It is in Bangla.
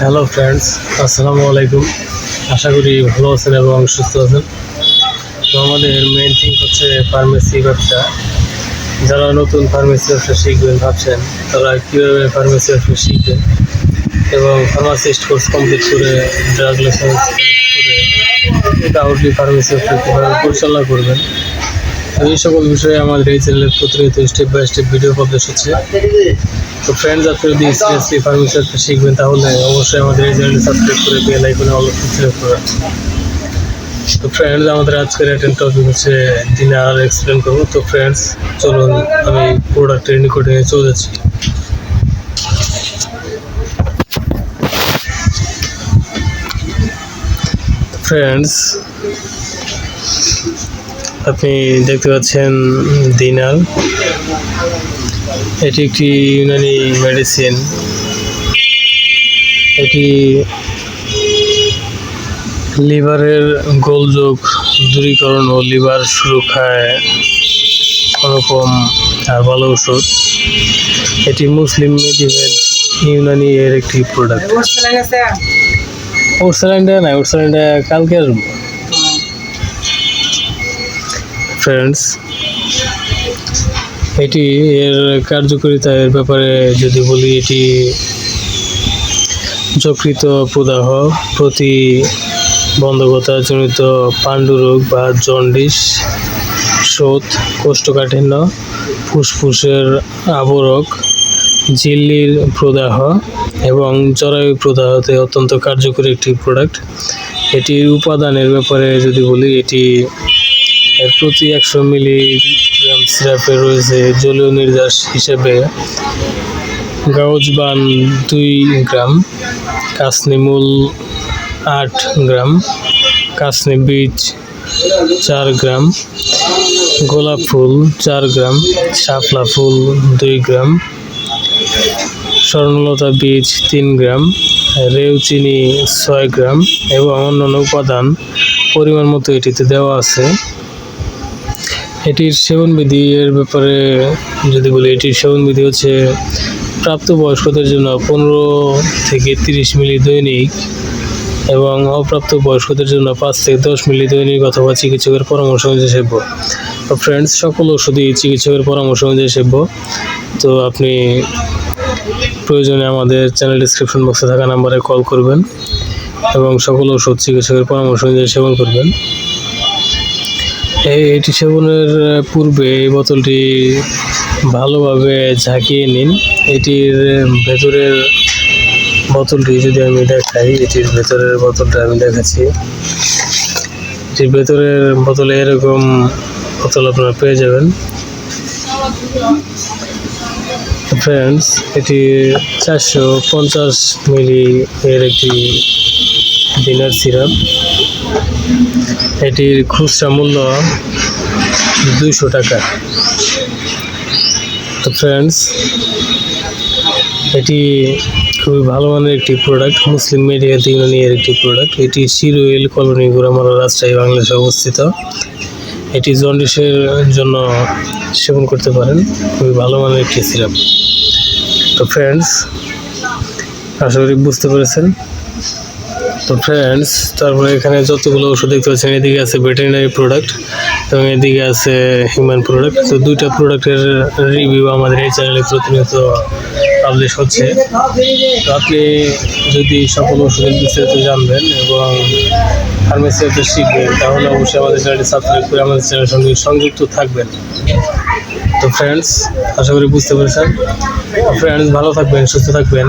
হ্যালো ফ্রেন্ডস আসসালামু আলাইকুম আশা করি ভালো আছেন এবং সুস্থ আছেন। তো আমাদের মেন থিং হচ্ছে ফার্মেসি ব্যবসা। যারা নতুন ফার্মেসি ব্যবসা শিখবেন, ভাবছেন তারা কীভাবে ফার্মেসি ব্যবসা শিখবেন এবং ফার্মাসিস্ট কোর্স কমপ্লিট করে ড্রাগ লাইসেন্স করে আউটলি ফার্মেসি ব্যবসা কীভাবে পরিচালনা করবেন এই সকল বিষয়ে আমাদের এই চ্যানেলের প্রতিনিয়ত step by step video publish হচ্ছে। তো ফ্রেন্ডস আপনি যদি সিরিয়াসলি ফার্মিং সার্ভিস শিখবেন, তাহলে অবশ্যই আমাদের এই চ্যানেলটি সাবস্ক্রাইব করে বেল আইকনে অল সিলেক্ট করবেন তো ফ্রেন্ডস আমাদের আজকের অ্যাটেন্ড টপিক হচ্ছে দিনে আর এক্সপ্লেন করব। তো ফ্রেন্ডস চলুন আমি প্রোডাক্টের নিকটে চলে যাচ্ছি। ফ্রেন্ডস আপনি দেখতে পাচ্ছেন দিনার এটি একটি ইউনানি মেডিসিন। এটি লিভারের গোলযোগ দূরীকরণ ও লিভার সুরক্ষায় কোনোরকম হার্বাল ওষুধ। এটি মুসলিম মেডিভেল ইউনানি এর একটি প্রোডাক্ট ওর স্যালাইনটা না ওর স্যালাইনটা কালকে আসব। ফ্রেন্ডস এটি এর কার্যকারিতা এর ব্যাপারে যদি বলি, এটি যকৃত প্রদাহ, প্রতি বন্ধকতা জনিত পাণ্ডুরোগ বা জন্ডিস শোথ কোষ্ঠকাঠিন্য, ফুসফুসের আবরক, ঝিল্লির প্রদাহ এবং জরায়ু প্রদাহতে অত্যন্ত কার্যকরী একটি প্রোডাক্ট এটির উপাদানের ব্যাপারে যদি বলি, এটি প্রতি একশো মিলিগ্রাম সিরাপে রয়েছে জলীয় নির্যাস হিসেবে। গাউজবান দুই গ্রাম, কাসনি মূল আট গ্রাম, কাসনি বীজ চার গ্রাম, গোলাপ ফুল চার গ্রাম, শাপলা ফুল দুই গ্রাম, স্বর্ণলতা বীজ তিন গ্রাম রেউচিনি ছয় গ্রাম এবং অন্যান্য উপাদান পরিমাণ মতো এটিতে দেওয়া আছে। এটির সেবনবিধি এর ব্যাপারে যদি বলি, এটির সেবনবিধি হচ্ছে প্রাপ্তবয়স্কদের জন্য পনেরো থেকে তিরিশ মিলি দৈনিক এবং অপ্রাপ্ত বয়স্কদের জন্য পাঁচ থেকে দশ মিলি দৈনিক অথবা চিকিৎসকের পরামর্শ অনুযায়ী সেব্য। ফ্রেন্ডস সকল ওষুধই চিকিৎসকের পরামর্শ অনুযায়ী সেব্য। তো আপনি প্রয়োজনে আমাদের চ্যানেল ডিসক্রিপশন বক্সে থাকা নাম্বারে কল করবেন এবং সকল ওষুধ চিকিৎসকের পরামর্শ অনুযায়ী সেবন করবেন। এটি সেবনের পূর্বে এই বোতলটি ভালোভাবে ঝাঁকিয়ে নিন। এটির ভেতরের বোতলটি যদি আমি দেখাই, এটির ভেতরের বোতলটা আমি দেখাচ্ছি। এটির ভেতরের বোতলে এরকম বোতল আপনারা পেয়ে যাবেন। ফ্রেন্ডস এটি চারশো পঞ্চাশ মিলি এর একটি ডিনার সিরাপ এটির খুচরা মূল্য দুইশো টাকা। তো ফ্রেন্ডস এটি খুবই ভালো মানের একটি প্রোডাক্ট মুসলিম মেডিকেল ইউনিয়ন এর একটি প্রোডাক্ট এটি সিরোয়েল কলোনি গোরামারা রাজশাহী, বাংলাদেশে অবস্থিত। এটি জন্ডিসের জন্য সেবন করতে পারেন। খুবই ভালো মানের একটি সিরাপ তো ফ্রেন্ডস আশা করি বুঝতে পেরেছেন। তো ফ্রেন্ডস তারপরে এখানে যতগুলো ওষুধ দেখতে পাচ্ছেন, এদিকে আছে ভেটেরিনারি প্রোডাক্ট এবং এদিকে আছে হিউম্যান প্রোডাক্ট তো দুইটা প্রোডাক্টের রিভিউ আমাদের এই চ্যানেলে প্রতিনিয়ত পাবলিশ হচ্ছে। তো আপনি যদি সকল ওষুধের বিস্তারিত জানবেন এবং ফার্মেসি হতে শিখবেন, তাহলে অবশ্যই আমাদের চ্যানেলটি সাবস্ক্রাইব করে আমাদের চ্যানেলের সঙ্গে সংযুক্ত থাকবেন। তো ফ্রেন্ডস আশা করি বুঝতে পেরেছেন। ফ্রেন্ডস ভালো থাকবেন, সুস্থ থাকবেন।